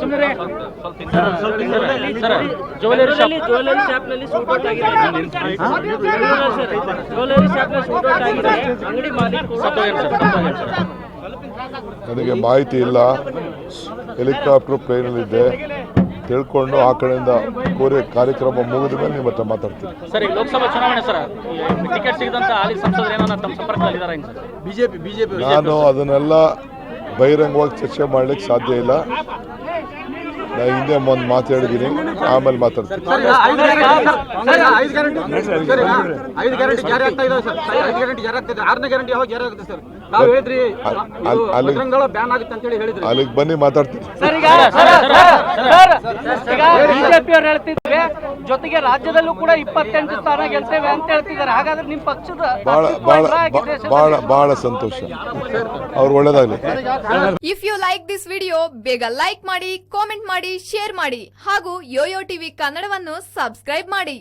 ಸುಮ್ಮನೆ jewellery jewellery ಶಾಪ್ನಲ್ಲಿ shoot out ಆಗಿದೆ. ಜ್ಯುವೆಲರಿ ಶಾಪ್ನಲ್ಲಿ ಶೂಟ್ ಔಟ್ ಆಗಿದೆ. ಅಂಗಡಿ ಮಾಲೀಕರು ನನಗೆ ಮಾಹಿತಿ ಇಲ್ಲ. ಹೆಲಿಕಾಪ್ಟರ್ ಪ್ಲೇನಲ್ಲಿದ್ದೆ. ತಿಳ್ಕೊಂಡು ಆ ಕಡೆಯಿಂದ ಕೋರಿ ಕಾರ್ಯಕ್ರಮ ಮುಗಿದ ಮೇಲೆ ನಿಮ್ಮ ಹತ್ರ ಮಾತಾಡ್ತೀನಿ. ಸರ್ ಈಗ ಲೋಕಸಭಾ ಚುನಾವಣೆ ಸರ್. ಟಿಕೆಟ್ ಸಿಗದಂತ ಹಾಲಿ ಸಂಸದರು ಏನನ್ನ ತಮ್ಮ ಸಂಪರ್ಕದಲ್ಲಿ ಇದಾರೆ ಸರ್? ಬಿಜೆಪಿ ಬಿಜೆಪಿ ನಾನು ಅದನ್ನೆಲ್ಲ ಬಹಿರಂಗವಾಗಿ ಚರ್ಚೆ ಮಾಡ್ಲಿಕ್ಕೆ ಸಾಧ್ಯ ಇಲ್ಲ. ನಾ ಹಿಂದೆ ಒಂದು ಮಾತಾಡಿದ್ದೀನಿ ಆಮೇಲೆ ಮಾತಾಡ್ತೀನಿ. ಐದು ಗ್ಯಾರಂಟಿ ಐದು ಗ್ಯಾರಂಟಿ ಜಾರಿ ಆಗ್ತಾ ಇದಾವೆ ಸರ್. ಐದು ಗ್ಯಾರಂಟಿ ಜಾರಿ ಆಗ್ತಾ ಇದೆ. ಆರನೇ ಗ್ಯಾರಂಟಿ ಯಾವಾಗ ಜಾರಿ ಆಗುತ್ತೆ ಸರ್? ನಾವು ಹೇಳಿದ್ರಿ ಅಲ್- ಅಲ್ಲಿ- ಬ್ಯಾನ್ ಆಗುತ್ತೆ ಅಂತ ಹೇಳಿದ್ರಿ. ಅಲ್ಲಿಗೆ ಬನ್ನಿ ಮಾತಾಡ್ತೀನಿ ಸರ್ ಈಗ ಈಗ ಬಿಜೆಪಿ ಅವ್ರು ಹೇಳ್ತಿದ್ದೇವೆ ಜೊತೆಗೆ ರಾಜ್ಯದಲ್ಲೂ ಕೂಡ ಇಪ್ಪತ್ತೆಂಟು ಸ್ಥಾನ ಗೆಲ್ತೇವೆ ಅಂತ ಹೇಳ್ತಿದ್ದಾರೆ. ಹಾಗಾದ್ರೆ ನಿಮ್ ಪಕ್ಷದ ಬಹಳ ಬಹಳ ಸಂತೋಷ. ಅವ್ರು ಒಳ್ಳೇದಾಗಲಿ. If you like this video ಬೇಗ ಲೈಕ್ ಮಾಡಿ ಕಾಮೆಂಟ್ ಮಾಡಿ ಶೇರ್ ಮಾಡಿ ಹಾಗೂ ಯೋಯೋ ಟಿವಿ ಕನ್ನಡವನ್ನು ಸಬ್ಸ್ಕ್ರೈಬ್ ಮಾಡಿ.